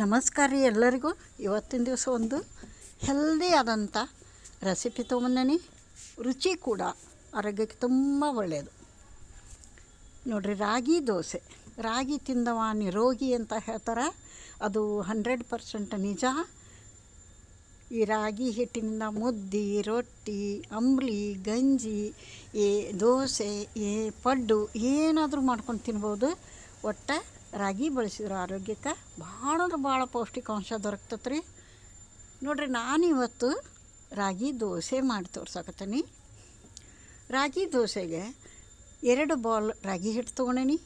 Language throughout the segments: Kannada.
ನಮಸ್ಕಾರ ರೀ ಎಲ್ಲರಿಗೂ. ಇವತ್ತಿನ ದಿವಸ ಒಂದು ಹೆಲ್ದಿ ಆದಂಥ ರೆಸಿಪಿ ತೊಗೊಂಡಿ ರುಚಿ ಕೂಡ ಆರೋಗ್ಯಕ್ಕೆ ತುಂಬ ಒಳ್ಳೆಯದು ನೋಡಿರಿ, ರಾಗಿ ದೋಸೆ. ರಾಗಿ ತಿಂದವ ನಿರೋಗಿ ಅಂತ ಹೇಳ್ತಾರೆ. ಅದು ಹಂಡ್ರೆಡ್ ಪರ್ಸೆಂಟ್ ನಿಜ. ಈ ರಾಗಿ ಹಿಟ್ಟಿನಿಂದ ಮುದ್ದೆ, ರೊಟ್ಟಿ, ಅಂಬ್ಲಿ, ಗಂಜಿ, ಏ ದೋಸೆ, ಏ ಪಡ್ಡು ಏನಾದರೂ ಮಾಡ್ಕೊಂಡು ತಿನ್ಬೋದು. ಒಟ್ಟು ರಾಗಿ ಬಳಸಿದ್ರೆ ಆರೋಗ್ಯಕ್ಕೆ. ಭಾಳ ಅಂದ್ರೆ ಭಾಳ ಪೌಷ್ಟಿಕಾಂಶ ದೊರಕ್ತೈತೆ ರೀ ನೋಡಿರಿ, ನಾನಿವತ್ತು ರಾಗಿ ದೋಸೆ ಮಾಡಿ ತೋರ್ಸಕತ್ತೀನಿ. ರಾಗಿ ದೋಸೆಗೆ ಎರಡು ಬಾಲ್ ರಾಗಿ ಹಿಟ್ಟು ತೊಗೊಂಡೇನಿ,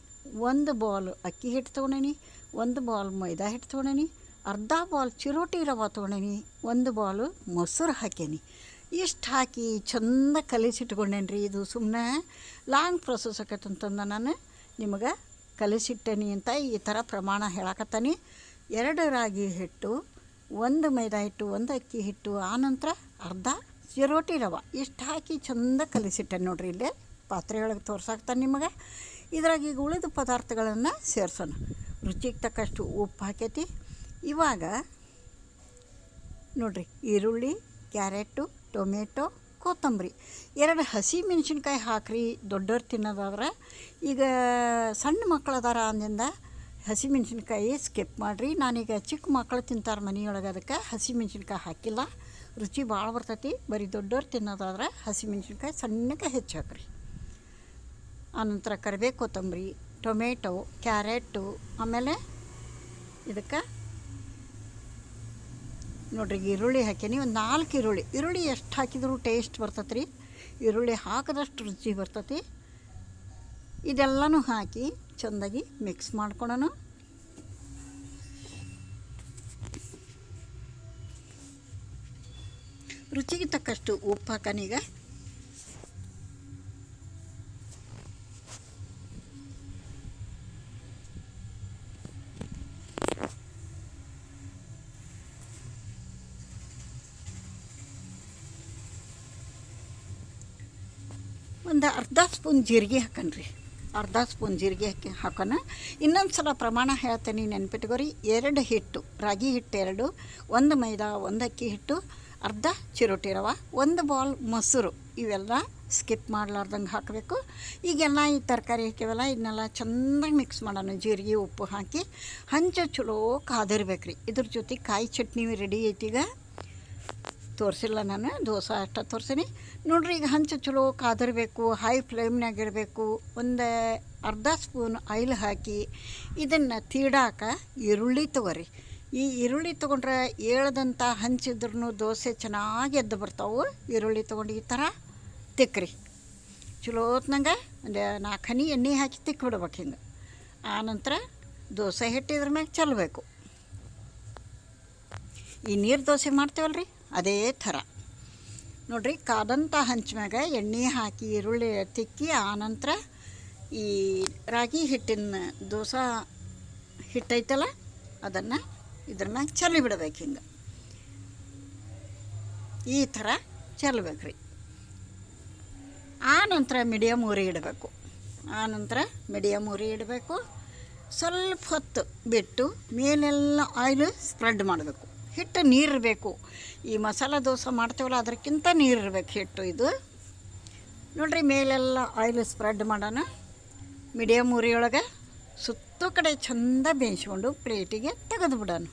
ಒಂದು ಬಾಲ್ ಅಕ್ಕಿ ಹಿಟ್ಟು ತೊಗೊಂಡೇನಿ, ಒಂದು ಬಾಲ್ ಮೈದಾ ಹಿಟ್ಟು ತೊಗೊಂಡೇನಿ, ಅರ್ಧ ಬಾಲ್ ಚಿರೋಟಿ ರವೆ ತೊಗೊಂಡೇನಿ, ಒಂದು ಬಾಲ್ ಮೊಸರು ಹಾಕೇನಿ. ಇಷ್ಟು ಹಾಕಿ ಚಂದ ಕಲಿಸಿಟ್ಕೊಂಡೇನಿ ರೀ ಇದು ಸುಮ್ಮನೆ ಲಾಂಗ್ ಪ್ರೊಸೆಸ್ ಆಕೈತಂತಂದು ನಾನು ನಿಮಗೆ ಕಲಿಸಿಟ್ಟೇನಿ ಅಂತ ಈ ಥರ ಪ್ರಮಾಣ ಹೇಳಕತ್ತೀನಿ. ಎರಡು ರಾಗಿ ಹಿಟ್ಟು, ಒಂದು ಮೈದಾ ಹಿಟ್ಟು, ಒಂದು ಅಕ್ಕಿ ಹಿಟ್ಟು ಆನಂತರ ಅರ್ಧ ಚಿರೋಟಿ ರವ. ಇಷ್ಟು ಹಾಕಿ ಚಂದ ಕಲಿಸಿಟ್ಟೆ ನೋಡ್ರಿ ಇಲ್ಲೇ. ಪಾತ್ರೆಯೊಳಗೆ ತೋರ್ಸಾಕ್ತಾನೆ ನಿಮಗೆ. ಇದ್ರಾಗ ಈಗ ಉಳಿದ ಪದಾರ್ಥಗಳನ್ನು ಸೇರ್ಸೋಣ. ರುಚಿಗೆ ತಕ್ಕಷ್ಟು ಉಪ್ಪು ಹಾಕೈತಿ. ಇವಾಗ ನೋಡ್ರಿ ಈರುಳ್ಳಿ, ಕ್ಯಾರೆಟು, ಟೊಮೆಟೊ ಕೊತ್ತಂಬರಿ. ಎರಡು ಹಸಿ ಮೆಣಸಿನ್ಕಾಯಿ ಹಾಕ್ರಿ ದೊಡ್ಡವ್ರು ತಿನ್ನೋದಾದ್ರೆ. ಈಗ ಸಣ್ಣ ಮಕ್ಳು ಅದಾರ ಅಂದಿಂದ ಹಸಿ ಮೆಣಸಿನ್ಕಾಯಿ ಸ್ಕಿಪ್ ಮಾಡಿರಿ. ನಾನೀಗ ಚಿಕ್ಕ ಮಕ್ಕಳು ತಿಂತಾರೆ ಮನೆಯೊಳಗೆ ಅದಕ್ಕೆ ಹಸಿ ಮೆಣಸಿನ್ಕಾಯಿ ಹಾಕಿಲ್ಲ. ರುಚಿ ಭಾಳ ಬರ್ತೈತಿ. ಬರೀ ದೊಡ್ಡವ್ರು ತಿನ್ನೋದಾದ್ರೆ ಹಸಿ ಮೆಣಸಿನ್ಕಾಯಿ ಸಣ್ಣಕ್ಕೆ ಹೆಚ್ಚು ಹಾಕ್ರಿ. ಆನಂತರ ಕರಿಬೇವು ಕೊತ್ತಂಬರಿ, ಟೊಮೆಟೊ, ಕ್ಯಾರೆಟು, ಆಮೇಲೆ ಇದಕ್ಕೆ ನೋಡ್ರಿ ಈರುಳ್ಳಿ ಹಾಕೀನಿ ಒಂದು ನಾಲ್ಕು ಈರುಳ್ಳಿ ಈರುಳ್ಳಿ ಎಷ್ಟು ಹಾಕಿದರೂ ಟೇಸ್ಟ್ ಬರ್ತೈತೆ ರೀ ಈರುಳ್ಳಿ ಹಾಕಿದಷ್ಟು ರುಚಿ ಬರ್ತೈತಿ. ಇದೆಲ್ಲನೂ ಹಾಕಿ ಚೆಂದಾಗಿ ಮಿಕ್ಸ್ ಮಾಡ್ಕೊಳೋಣ. ರುಚಿಗೆ ತಕ್ಕಷ್ಟು ಉಪ್ಪು ಹಾಕನೀಗ ಒಂದು ಅರ್ಧ ಸ್ಪೂನ್ ಜೀರಿಗೆ ಹಾಕನ್ರಿ. ಅರ್ಧ ಸ್ಪೂನ್ ಜೀರಿಗೆ ಹಾಕಿ ಹಾಕೋಣ. ಇನ್ನೊಂದು ಸಲ ಪ್ರಮಾಣ ಹೇಳ್ತೀನಿ ನೆನ್ಪಿಟ್ಕೋರಿ. ಎರಡು ಹಿಟ್ಟು, ರಾಗಿ ಹಿಟ್ಟು ಎರಡು, ಒಂದು ಮೈದಾ, ಒಂದು ಅಕ್ಕಿ ಹಿಟ್ಟು, ಅರ್ಧ ಚಿರೋಟಿ ರವ, ಒಂದು ಬಾಲ್ ಮೊಸರು. ಇವೆಲ್ಲ ಸ್ಕಿಪ್ ಮಾಡಲಾರ್ದಂಗೆ ಹಾಕಬೇಕು. ಈಗೆಲ್ಲ ಈ ತರಕಾರಿ ಹಾಕಿವೆಲ್ಲ, ಇದನ್ನೆಲ್ಲ ಚೆನ್ನಾಗಿ ಮಿಕ್ಸ್ ಮಾಡೋಣ. ಜೀರಿಗೆ, ಉಪ್ಪು ಹಾಕಿ ಹಂಚು ಚಲೋ ಕಾದಿರ್ಬೇಕು ರೀ ಇದ್ರ ಜೊತೆ ಕಾಯಿ ಚಟ್ನಿ ರೆಡಿ ಐತೀಗ. ತೋರಿಸಿಲ್ಲ ನಾನು, ದೋಸೆ ಅಷ್ಟ ತೋರಿಸೀನಿ. ನೋಡ್ರಿ, ಈಗ ಹಂಚು ಚಲೋ ಕಾದಿರಬೇಕು ಹೈ ಫ್ಲೇಮ್ನಾಗ ಇರಬೇಕು, ಒಂದು ಅರ್ಧ ಸ್ಪೂನ್ ಆಯಿಲ್ ಹಾಕಿ ಇದನ್ನು ತೀಡಾಕ ಈರುಳ್ಳಿ ತೊಗೊರಿ. ಈ ಈರುಳ್ಳಿ ತೊಗೊಂಡ್ರೆ ಏಳದಂಥ ಹಂಚಿದ್ರೂ ದೋಸೆ ಚೆನ್ನಾಗಿ ಎದ್ದು ಬರ್ತಾವೆ, ಈರುಳ್ಳಿ ತೊಗೊಂಡು ಈ ಥರ ತಿಕ್ಕ್ರಿ ಚಲೋ ಹೊತ್ನಂಗೆ ಒಂದು ನಾಲ್ಕು ಹನಿ ಎಣ್ಣೆ ಹಾಕಿ ತಿಕ್ಕಿಬಿಡ್ಬೇಕು ಹಿಂಗೆ. ಆನಂತರ ದೋಸೆ ಹಿಟ್ಟಿದ್ರ ಮ್ಯಾಗ ಚೆಲ್ಲಬೇಕು ಈ ನೀರು ದೋಸೆ ಮಾಡ್ತೇವಲ್ರಿ? ಅದೇ ಥರ. ನೋಡ್ರಿ ಕಾದಂಥ ಹಂಚ್ಮ್ಯಾಗ ಎಣ್ಣೆ ಹಾಕಿ, ಈರುಳ್ಳಿ ತಿಕ್ಕಿ, ಆನಂತರ ಈ ರಾಗಿ ಹಿಟ್ಟಿನ ದೋಸೆ ಹಿಟ್ಟೈತಲ್ಲ, ಅದನ್ನು ಇದ್ರ ಮ್ಯಾಗ ಚೆಲ್ಲಿ ಬಿಡ್ಬೇಕು ಹಿಂಗೆ. ಈ ಥರ ಚೆಲ್ಲಬೇಕು ರೀ. ಆನಂತರ ಮೀಡಿಯಮ್ ಉರಿ ಇಡಬೇಕು. ಆನಂತರ ಮೀಡಿಯಮ್ ಉರಿ ಇಡಬೇಕು. ಸ್ವಲ್ಪ ಹೊತ್ತು ಬಿಟ್ಟು ಮೇಲೆಲ್ಲ ಆಯಿಲ್ ಸ್ಪ್ರೆಡ್ ಮಾಡಬೇಕು. ಹಿಟ್ಟು ನೀರಿರಬೇಕು. ಈ ಮಸಾಲೆ ದೋಸೆ ಮಾಡ್ತೇವಲ್ಲ, ಅದಕ್ಕಿಂತ ನೀರಿರ್ಬೇಕು ಹಿಟ್ಟು ಇದು. ನೋಡ್ರಿ, ಮೇಲೆಲ್ಲ ಆಯಿಲ್ ಸ್ಪ್ರೆಡ್ ಮಾಡೋಣ. ಮೀಡಿಯಮ್ ಉರಿಯೊಳಗೆ ಸುತ್ತು ಕಡೆ ಚಂದ ಬೇಯಿಸ್ಕೊಂಡು ಪ್ಲೇಟಿಗೆ ತೆಗೆದು ಬಿಡೋಣ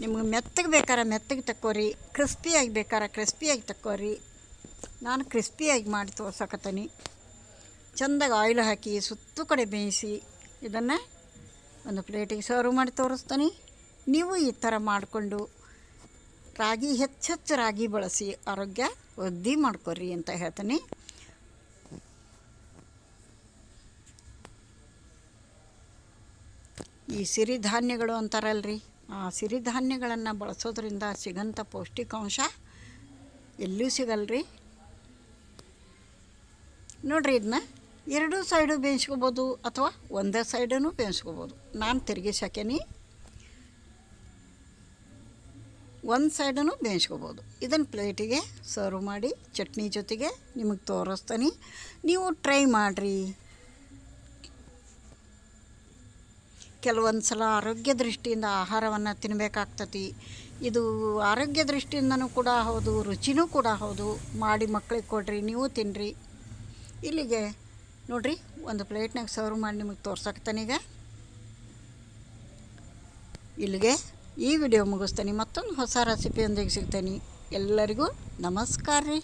ನಿಮ್ಗೆ ಮೆತ್ತಗೆ ಬೇಕಾರ ಮೆತ್ತಗೆ ತಕ್ಕೋರಿ ಕ್ರಿಸ್ಪಿಯಾಗಿ ಬೇಕಾರ ಕ್ರಿಸ್ಪಿಯಾಗಿ ತಕ್ಕೋರಿ. ನಾನು ಕ್ರಿಸ್ಪಿಯಾಗಿ ಮಾಡಿ ತೋರ್ಸಕತ್ತೀನಿ. ಚೆಂದಾಗಿ ಆಯಿಲ್ ಹಾಕಿ ಸುತ್ತು ಕಡೆ ಬೇಯಿಸಿ ಇದನ್ನು ಒಂದು ಪ್ಲೇಟಿಗೆ ಸರ್ವ್ ಮಾಡಿ ತೋರಿಸ್ತೀನಿ. ನೀವು ಈ ಥರ ಮಾಡಿಕೊಂಡು ರಾಗಿ, ಹೆಚ್ಚೆಚ್ಚು ರಾಗಿ ಬಳಸಿ ಆರೋಗ್ಯ ವೃದ್ಧಿ ಮಾಡ್ಕೊರಿ ಅಂತ ಹೇಳ್ತೀನಿ. ಈ ಸಿರಿಧಾನ್ಯಗಳು ಅಂತಾರಲ್ರಿ, ಆ ಸಿರಿಧಾನ್ಯಗಳನ್ನು ಬಳಸೋದ್ರಿಂದ ಸಿಗಂಥ ಪೌಷ್ಟಿಕಾಂಶ ಎಲ್ಲೂ ಸಿಗಲ್ರಿ. ನೋಡ್ರಿ ಇದನ್ನ ಎರಡೂ ಸೈಡು ಬೇಯಿಸ್ಕೋಬೋದು ಅಥವಾ ಒಂದೇ ಸೈಡನ್ನು ಬೇಯಿಸ್ಕೋಬೋದು. ನಾನು ತಿರುಗಿಸಾಕೇನಿ ಒಂದು ಸೈಡನ್ನು ಬೇಯಿಸ್ಕೋಬೋದು. ಇದನ್ನು ಪ್ಲೇಟಿಗೆ ಸರ್ವ್ ಮಾಡಿ ಚಟ್ನಿ ಜೊತೆಗೆ ನಿಮಗೆ ತೋರಿಸ್ತೀನಿ. ನೀವು ಟ್ರೈ ಮಾಡಿರಿ. ಕೆಲವೊಂದು ಸಲ ಆರೋಗ್ಯ ದೃಷ್ಟಿಯಿಂದ ಆಹಾರವನ್ನು ತಿನ್ನಬೇಕಾಗ್ತತಿ ಇದು ಆರೋಗ್ಯ ದೃಷ್ಟಿಯಿಂದನೂ ಕೂಡ ಹೌದು, ರುಚಿನೂ ಕೂಡ ಹೌದು. ಮಾಡಿ ಮಕ್ಕಳಿಗೆ ಕೊಡ್ರಿ, ನೀವು ತಿನ್ನಿರಿ ಇಲ್ಲಿಗೆ ನೋಡಿರಿ, ಒಂದು ಪ್ಲೇಟ್ನಾಗ ಸರ್ವ್ ಮಾಡಿ ನಿಮಗೆ ತೋರ್ಸಕ್ತಾನೀಗ ಇಲ್ಲಿಗೆ ಈ ವಿಡಿಯೋ ಮುಗಿಸ್ತೀನಿ. ಮತ್ತೊಂದು ಹೊಸ ರೆಸಿಪಿಯೊಂದಿಗೆ ಸಿಗ್ತೇನೆ. ಎಲ್ಲರಿಗೂ ನಮಸ್ಕಾರ ರೀ.